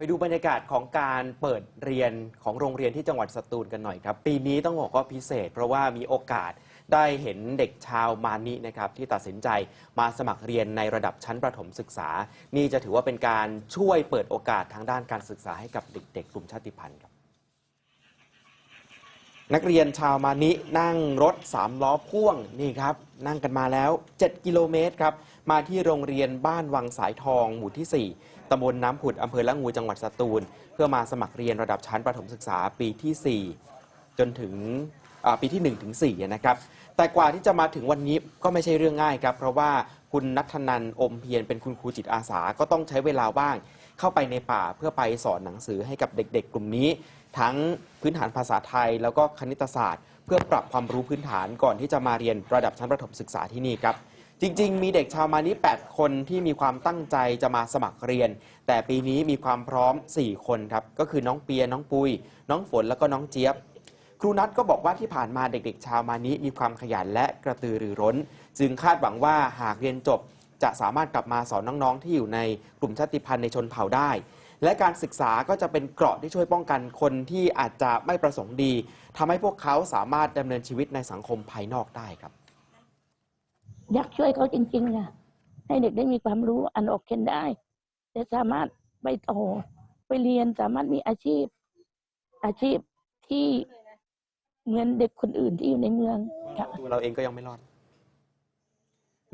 ไปดูบรรยากาศของการเปิดเรียนของโรงเรียนที่จังหวัดสตูลกันหน่อยครับ ปีนี้ต้องบอกว่าพิเศษ เพราะว่ามีโอกาสได้เห็นเด็กชาวมานินะครับที่ตัดสินใจมาสมัครเรียนในระดับชั้นประถมศึกษา นี่จะถือว่าเป็นการช่วยเปิดโอกาสทางด้านการศึกษาให้กับเด็ก ๆ กลุ่มชาติพันธุ์ครับ นักเรียนชาวมานินั่งรถสามล้อพ่วงนี่ครับ นั่งกันมาแล้ว 7 กิโลเมตรครับ มาที่โรงเรียนบ้านวังสายทอง หมู่ที่ 4ตำบลน้ำผุดอำเภอละงูจังหวัดสตูล เพื่อมาสมัครเรียนระดับชั้นประถมศึกษาปีที่ 4 จนถึงปีที่ 1 ถึง 4 นะครับ แต่กว่าที่จะมาถึงวันนี้ก็ไม่ใช่เรื่องง่ายครับ เพราะว่าคุณนัทนันอมเพียรเป็นคุณครูจิตอาสาก็ต้องใช้เวลาว่าง เข้าไปในป่าเพื่อไปสอนหนังสือให้กับเด็ก ๆ กลุ่มนี้ ทั้งพื้นฐานภาษาไทย แล้วก็คณิตศาสตร์ เพื่อปรับความรู้พื้นฐานก่อนที่จะมาเรียนระดับชั้นประถมศึกษาที่นี่ครับ จริง ๆ มีเด็กชาวมานี8คนที่มีความตั้งใจจะมาสมัครเรียน แต่ปีนี้มีความพร้อม 4 คนครับก็คือน้องเปียน้องปุย น้องฝนแล้วก็น้องเจี๊ยบครูนัทก็บอกว่าที่ผ่านมาเด็กๆ ชาวมานี้มีความขยันและกระตือรือร้น จึงคาดหวังว่าหากเรียนจบ จะสามารถกลับมาสอนน้องๆ ที่อยู่ในกลุ่มชาติพันธุ์ในชนเผ่าได้ และการศึกษาก็จะเป็นเกราะที่ช่วยป้องกันคนที่อาจจะไม่ประสงค์ดีทำให้พวกเขาสามารถดำเนินชีวิตในสังคมภายนอกได้ครับ อยากช่วยเขาจริงๆค่ะให้เด็กได้มีความรู้อ่านออกเขียนได้จะสามารถไปต่อไปเรียนสามารถมีอาชีพ อาชีพที่เหมือนเด็กคนอื่นที่อยู่ในเมืองค่ะ ตัวเราเองก็ยังไม่รอด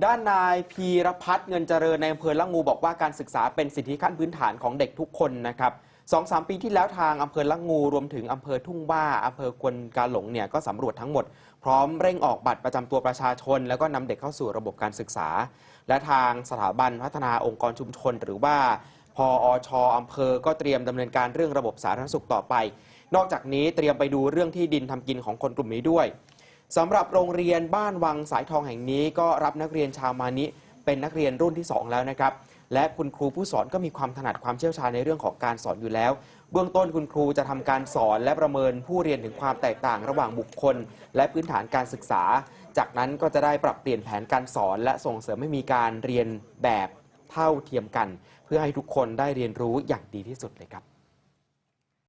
ด้านนายพีรพัฒน์เงินเจริญในอำเภอละงูบอกว่าการศึกษาเป็นสิทธิขั้นพื้นฐานของเด็กทุกคนนะครับสองสามปีที่แล้วทางอำเภอละงูรวมถึงอำเภอทุ่งว่าอำเภอควนกาหลงเนี่ยก็สำรวจทั้งหมด พร้อมเร่งออกบัตรประจำตัวประชาชน แล้วก็นำเด็กเข้าสู่ระบบการศึกษา และทางสถาบันพัฒนาองค์กรชุมชน หรือว่าพออชอำเภอก็เตรียมดำเนินการเรื่องระบบสาธารณสุขต่อไป นอกจากนี้เตรียมไปดูเรื่องที่ดินทำกินของคนกลุ่มนี้ด้วย สำหรับโรงเรียนบ้านวังสายทองแห่งนี้ ก็รับนักเรียนชาวมานิเป็นนักเรียนรุ่นที่ 2 แล้วนะครับ และคุณครูผู้สอนก็มีความถนัดความเชี่ยวชาญในเรื่องของการสอนอยู่แล้ว เบื้องต้นคุณครูจะทำการสอนและประเมินผู้เรียนถึงความแตกต่างระหว่างบุคคล และพื้นฐานการศึกษา จากนั้นก็จะได้ปรับเปลี่ยนแผนการสอน และส่งเสริมให้มีการเรียนแบบเท่าเทียมกัน เพื่อให้ทุกคนได้เรียนรู้อย่างดีที่สุดเลยครับ